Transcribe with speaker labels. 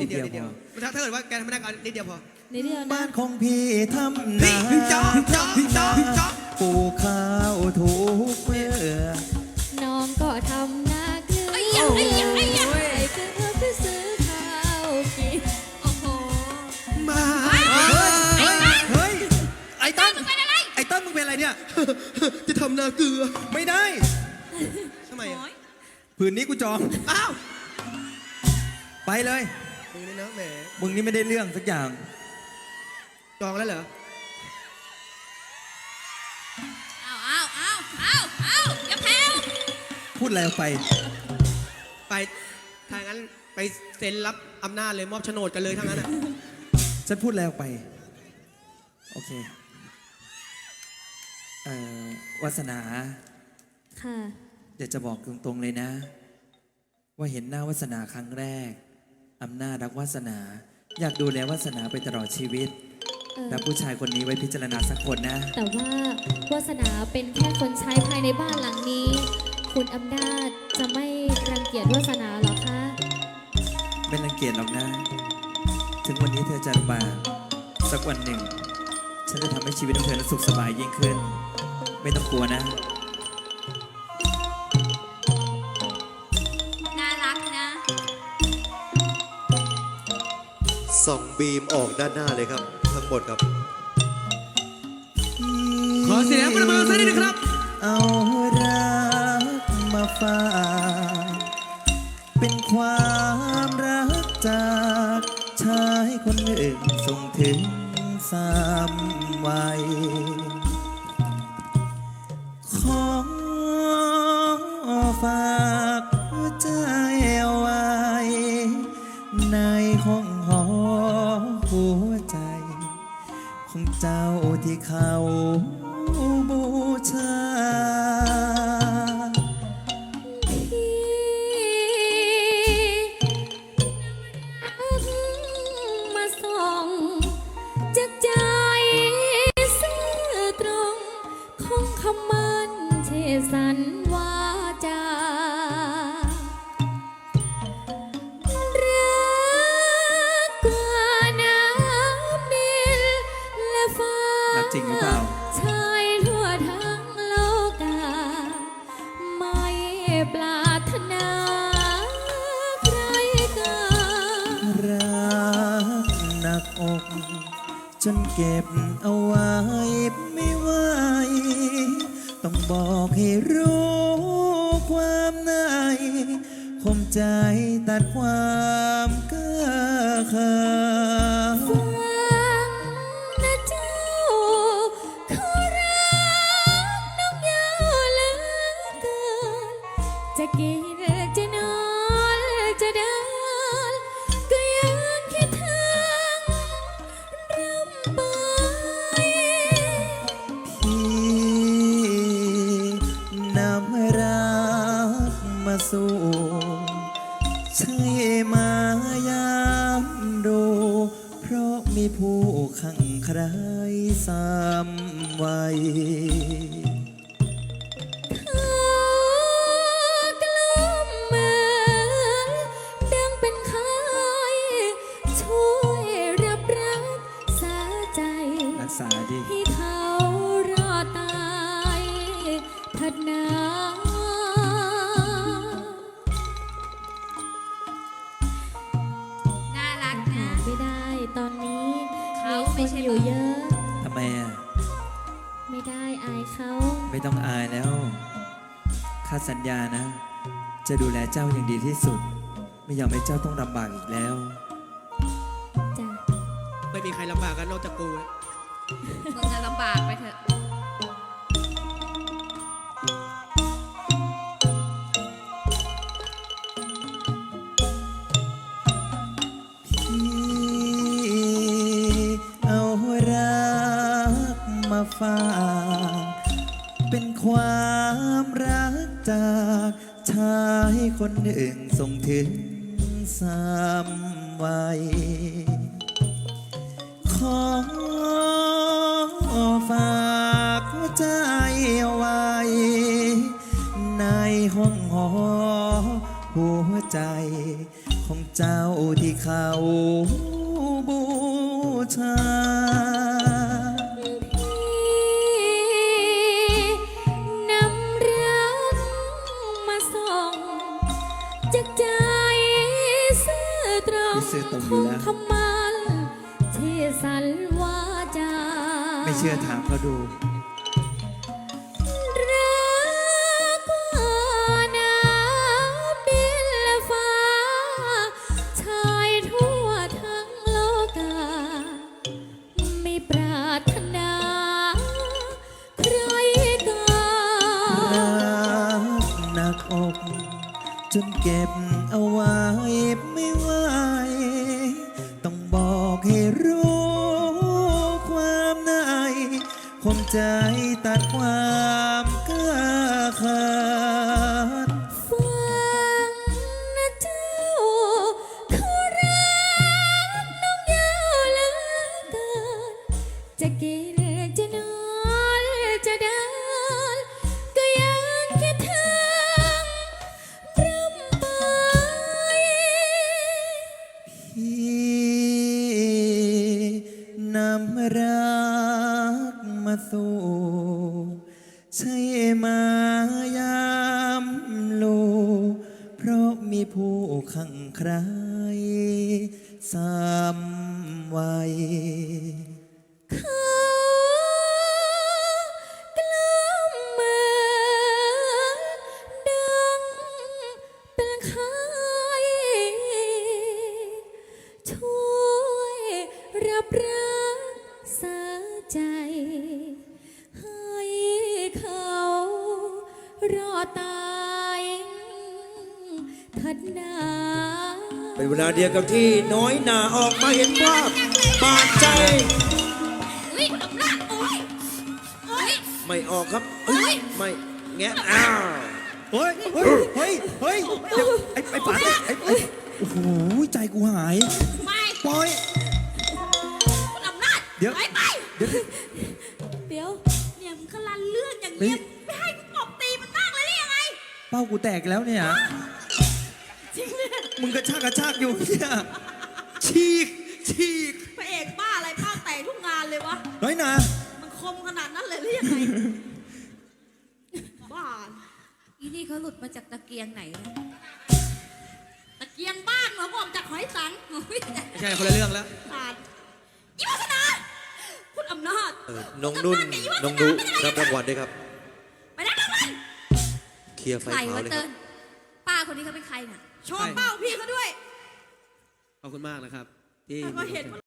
Speaker 1: นิดเดียวนิดเดียวถ้าถ้าเกิดว่าแกทำไม่ได้ก็นิดเดียวพอ
Speaker 2: นิดเดียวนะ
Speaker 3: บ้านของพี่ทำนา
Speaker 1: พี่จ๊อกจ๊อกจ๊อกจ๊อก
Speaker 3: ปลูกข้าวทุกเมื่อ
Speaker 2: น้องก็ทำหน้าเกลือ
Speaker 4: ไอ้ยะไอ้ยะไอ้ยะ
Speaker 2: ใส่เกลือเพื่อซื้อข้าวกิน
Speaker 4: โอ้โห
Speaker 1: มา
Speaker 3: เฮ้ยเฮ้ยไอ้ต้น
Speaker 4: มึงเป็นอะไร
Speaker 3: ไอ้ต้นมึงเป็นอะไรเนี่ย
Speaker 1: จะทำนาเกลือ
Speaker 3: ไม่ได้
Speaker 1: ทำไมอะ
Speaker 3: ผืนนี้กูจอง
Speaker 1: อ้าว
Speaker 3: ไปเลย
Speaker 1: มึงนี่นะแหม
Speaker 3: มึงนี่ไม่ได้เรื่องสักอย่าง
Speaker 1: จองแล้วเหรอ
Speaker 4: อ้าวอ้าวอ้าวอ้าวอ้าวอย่าแพ้ว
Speaker 3: พูดอะไรออกไป
Speaker 1: ไปถ้างั้นไปเซ็นรับอำนาจเลยมอบโฉนดกันเลยทั้งนั้นอะ
Speaker 3: ฉันพูดอะไรออกไป โอเค เอ่อวาสนา
Speaker 2: ค่ะ
Speaker 3: อยากจะบอกตรงๆเลยนะ ว่าเห็นหน้าวาสนาครั้งแรก อำนาจรักวาสนา อยากดูแลวาสนาไปตลอดชีวิต
Speaker 2: เออ
Speaker 3: รับผู้ชายคนนี้ไว้พิจารณาสักคนนะ
Speaker 2: แต่ว่าวาสนาเป็นแค่คนใช้ภายในบ้านหลังนี้ คุณอำนาจจะไม่รังเกียจวาสนาเหรอคะ
Speaker 3: ไม่รังเกียจหรอกนะ ถึงวันนี้เธอจะลำบากสักวันหนึ่ง ฉันจะทำให้ชีวิตของเธอนั้นสุขสบายยิ่งขึ้น ไม่ต้องกลัวนะ
Speaker 5: ส่องบีมออกด้านหน้าเลยครับ ทั้งหมดครับ
Speaker 1: ขอเสียงประมือสักนิดหนึงครับ
Speaker 3: เอารักมาฝากเป็นความรักจากชายคนหนึ่งส่งถึงสามวัย ขอฝากหัวใจเอาไว้ ในห้องหอ หัวใจ ของเจ้าที่เขาบูชา
Speaker 2: มาส่องจากใจซื่ จริ
Speaker 3: งหรือเปล่า
Speaker 2: ชายทั่วทั้งโลกา ไม่ปรารถนาใครกัน
Speaker 3: รักหนักอก จนเก็บเอาไว้ไม่ไหว ต้องบอกให้รู้ความในคมใจตัดความเก้อเขิน มีผู้ขังใครสามวัย
Speaker 2: กล้มมือดังเป็นใครช่วยรับรักษาใจ
Speaker 3: รักษาดิ
Speaker 2: ให้เขารอดตายเถิดนา
Speaker 4: น่ารักนะ
Speaker 2: ไม่ได้ตอนนี้
Speaker 4: เขา
Speaker 2: มี
Speaker 4: ไม่
Speaker 2: คน
Speaker 4: ใช่
Speaker 2: อยู่
Speaker 4: มึง
Speaker 2: เยอะ
Speaker 3: ทำไมอะ
Speaker 2: ไม่ได้อายเขา
Speaker 3: ไม่ต้องอายแล้วข้าสัญญานะ จะดูแลเจ้าอย่างดีที่สุด ไม่ยอมให้เจ้าต้องลำบากอีกแล้ว
Speaker 2: จ้ะ
Speaker 1: ไม่มีใครลำบากกันนอกจากกูนะ
Speaker 4: มึงจะลำบากไปเถอะ
Speaker 3: มาฝากเป็นความรักจากชายคนหนึ่งส่งถึงสามวัย ขอฝากหัวใจไว้ ในห้องหอหัวใจ ของเจ้าที่เขาบูชา
Speaker 2: กันรัก
Speaker 3: หนักอกจนเก็บเอาไว้ไม่ไหวต้องบอกให้รู้ ใจตัดความกล้าขาด
Speaker 2: ฟังนะเจ้าเขารักน้องยาวเหลือเกินจะกินจะนอนจะเดิน
Speaker 3: สู่ ใช่มายามโลเพราะมีผู้ขังใครสามวัย
Speaker 2: เขากล้ำมือดังเป็นใครช่วยรับรั
Speaker 5: วลาเดียวกับที่น้อยหนาออกมาเห็นภาพบาดใจ
Speaker 4: อุ้ยอำนาจโอ้ยโอ้ย
Speaker 5: ไม่ออกครับเอ้ยไม่แงะอ้าว
Speaker 3: เฮ้ย เฮ้ย เฮ้ย เฮ้ยเดี๋ยวไอ้ไอ้ป๋าไอ้ไอ้โอ้โห ใจกูหาย
Speaker 4: ไป
Speaker 3: ปล่อย
Speaker 4: คุณอำนาจ
Speaker 3: เดี๋ยว
Speaker 4: ไปไป
Speaker 3: เดี๋ยว
Speaker 2: เดี๋ยว
Speaker 4: เนี่ยมึงก็ลันเรื่องอย่าง
Speaker 3: เฮ้
Speaker 4: เงี้
Speaker 3: ย
Speaker 4: ไม่ให้มึงตบตีมันบ้างเลยหรือยังไง
Speaker 3: เป้ากูแตกแล้ว
Speaker 4: เนี่ย
Speaker 3: มึงกระชากกระชากอยู่เนี่ยฉีกฉีก
Speaker 4: พระเอกบ้าอะไรบ้าแต่ทุกงานเลยวะ
Speaker 3: น้อยหนา
Speaker 4: มันคมขนาดนั้นเลยหรือยังไง บ้า
Speaker 6: อีนี่เขาหลุดมาจากตะเกียงไหนเนี่ย
Speaker 4: ตะเกียงบ้านเหรอบอกจากหอยสังโอ้ย
Speaker 1: ไม่ใช่คนละเรื่องแล้ว
Speaker 4: ขาดอีวัฒนา คุณอำนาจ
Speaker 5: เออน้องนุ่น น้องนุรับรางวัลด้วยครับ
Speaker 4: ไปนั่งตรงนั้น
Speaker 5: เคลียร์ไฟ
Speaker 6: ใคร
Speaker 5: ขาว
Speaker 6: วะ
Speaker 5: เลยค
Speaker 6: เติ้
Speaker 5: รับ
Speaker 6: ลป้าคนนี้เขาเป็นใครน่ะ
Speaker 4: โชว์เป้าพี่เขาด้วย
Speaker 1: ขอบคุณมากนะครับที่
Speaker 4: แล้วก็เห็น